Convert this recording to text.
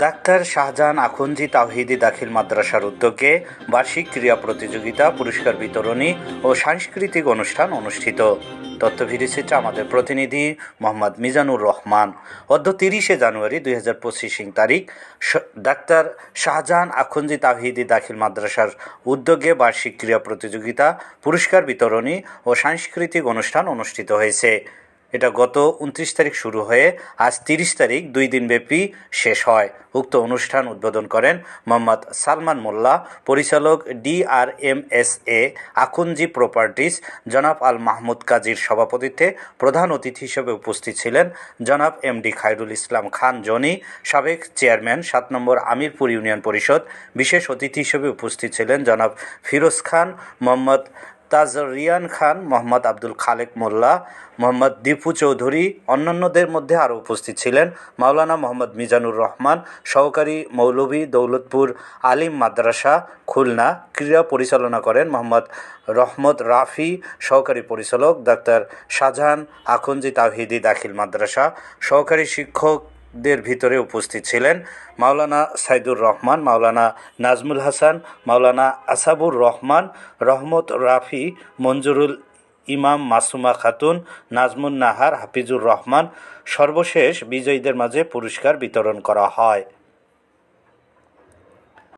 Doctor Shahjahan আখুনজি তাওহিদি দাখিল মাদ্রাসার উদ্যোগে বার্ষিক ক্রীড়া প্রতিযোগিতা, পুরস্কার বিতরণী ও সাংস্কৃতিক অনুষ্ঠান অনুষ্ঠিত। তথ্য ভিডিওচিত্রে আমাদের প্রতিনিধি মোহাম্মদ মিজানুর রহমান। অদ্য তিরিশে জানুয়ারি দুই হাজার পঁচিশ তারিখ ডাক্তার শাহজাহান আখুনজি তাহিদি দাখিল মাদ্রাসার উদ্যোগে বার্ষিক ক্রীড়া প্রতিযোগিতা, পুরস্কার বিতরণী ও সাংস্কৃতিক অনুষ্ঠান অনুষ্ঠিত হয়েছে। এটা গত উনত্রিশ তারিখ শুরু হয়ে আজ তিরিশ তারিখ, দুই দিনব্যাপী শেষ হয়। উক্ত অনুষ্ঠান উদ্বোধন করেন মোহাম্মদ সালমান মোল্লা, পরিচালক ডিআরএমএসএ আকুঞ্জি প্রপার্টিজ জনাব আল মাহমুদ কাজীর সভাপতিত্বে প্রধান অতিথি হিসেবে উপস্থিত ছিলেন জনাব এমডি খায়রুল ইসলাম খান জনি, সাবেক চেয়ারম্যান সাত নম্বর আমিরপুর ইউনিয়ন পরিষদ, বিশেষ অতিথি হিসেবে উপস্থিত ছিলেন জনাব ফিরোজ খান, মোহাম্মদ তাজরিয়ান খান, মোহাম্মদ আব্দুল খালেক মোল্লা, মোহাম্মদ দীপু চৌধুরী, অন্যান্যদের মধ্যে আরও উপস্থিত ছিলেন। মাওলানা মোহাম্মদ মিজানুর রহমান, সহকারী মৌলভী, দৌলতপুর আলিম মাদ্রাসা, খুলনা, ক্রীড়া পরিচালনা করেন মোহাম্মদ রহমত রাফি, সহকারী পরিচালক ডাক্তার শাহজাহান আখুনজি তাহিদি দাখিল মাদ্রাসা, সহকারী শিক্ষক দের ভিতরে উপস্থিত ছিলেন মাওলানা সাইদুর রহমান, মাওলানা নাজমুল হাসান, মাওলানা আসাবুর রহমান, রহমত রাফি, মঞ্জুরুল ইমাম মাসুমা খাতুন, নাজমুন নাহার, হাফিজুর রহমান। সর্বশেষ বিজয়ীদের মাঝে পুরস্কার বিতরণ করা হয়।